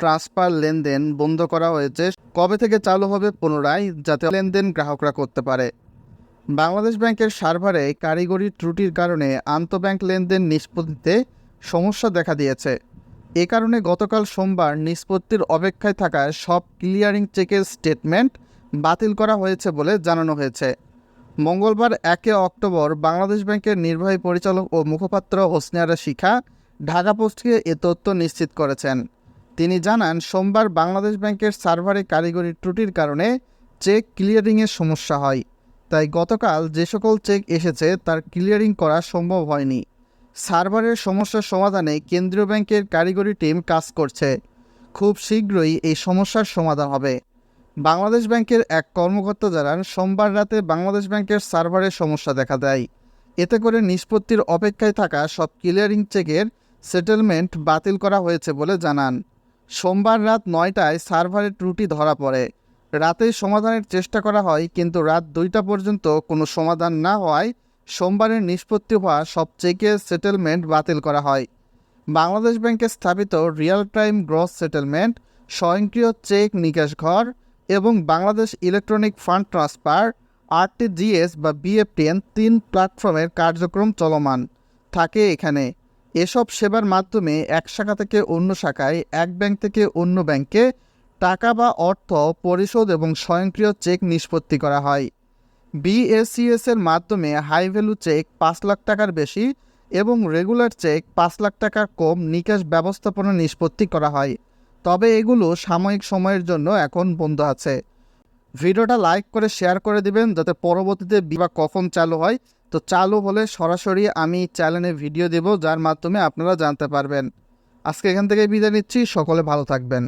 Transfer লেনদেন বন্ধ করা হয়েছে। কবে থেকে চালু হবে পুনরায় যাতে লেনদেন গ্রাহকরা করতে পারে। বাংলাদেশ ব্যাংকের সার্ভারে কারিগরি ত্রুটির কারণে আন্তঃব্যাংক লেনদেন নিষ্পত্তিতে সমস্যা দেখা দিয়েছে। এ কারণে গতকাল সোমবার নিষ্পত্তির অপেক্ষায় থাকা সব ক্লিয়ারিং চেকের স্টেটমেন্ট বাতিল করা হয়েছে বলে জানানো হয়েছে। মঙ্গলবার একে অক্টোবর বাংলাদেশ ব্যাংকের নির্বাহী পরিচালক ও মুখপাত্র হোসনিয়ারা শিখা ঢাকা পোস্টকে এ তথ্য নিশ্চিত করেছেন। তিনি জানান, সোমবার বাংলাদেশ ব্যাংকের সার্ভারে কারিগরি ত্রুটির কারণে চেক ক্লিয়ারিংয়ের সমস্যা হয়। তাই গতকাল যে সকল চেক এসেছে, তার ক্লিয়ারিং করা সম্ভব হয়নি। সার্ভারের সমস্যার সমাধানে কেন্দ্রীয় ব্যাংকের কারিগরি টিম কাজ করছে। খুব শীঘ্রই এই সমস্যার সমাধান হবে। বাংলাদেশ ব্যাংকের এক কর্মকর্তা জানান, সোমবার রাতে বাংলাদেশ ব্যাংকের সার্ভারে সমস্যা দেখা দেয়। এতে করে নিষ্পত্তির অপেক্ষায় থাকা সব ক্লিয়ারিং চেকের সেটেলমেন্ট বাতিল করা হয়েছে বলে জানান। সোমবার রাত নয়টায় সার্ভারের ত্রুটি ধরা পড়ে। রাতেই সমাধানের চেষ্টা করা হয়, কিন্তু রাত দুইটা পর্যন্ত কোনো সমাধান না হওয়ায় সোমবারের নিষ্পত্তি হওয়া সব চেকের সেটেলমেন্ট বাতিল করা হয়। বাংলাদেশ ব্যাংকে স্থাপিত রিয়েল টাইম গ্রস সেটেলমেন্ট, স্বয়ংক্রিয় চেক নিকাশ ঘর এবং Bangladesh electronic fund transfer, RTGS বা বিএফটিএন তিন প্ল্যাটফর্মের কার্যক্রম চলমান থাকে এখানে। এসব সেবার মাধ্যমে এক শাখা থেকে অন্য শাখায়, এক ব্যাংক থেকে অন্য ব্যাংকে টাকা বা অর্থ পরিশোধ এবং স্বয়ংক্রিয় চেক নিষ্পত্তি করা হয়। বিএসিএস এর মাধ্যমে হাই ভ্যালু চেক পাঁচ লাখ টাকার বেশি এবং রেগুলার চেক পাঁচ লাখ টাকার কম নিকাশ ব্যবস্থাপনা নিষ্পত্তি করা হয়। তবে এগুলো সাময়িক সময়ের জন্য এখন বন্ধ আছে। ভিডিওটা লাইক করে শেয়ার করে দিবেন যাতে পরবর্তীতে বিমা কখন চালু হয় তো চালু হলে সরাসরি আমি চ্যানেলে ভিডিও দেব, যার মাধ্যমে আপনারা জানতে পারবেন। আজকে এখান থেকে বিদায় নিচ্ছি, সকলে ভালো থাকবেন।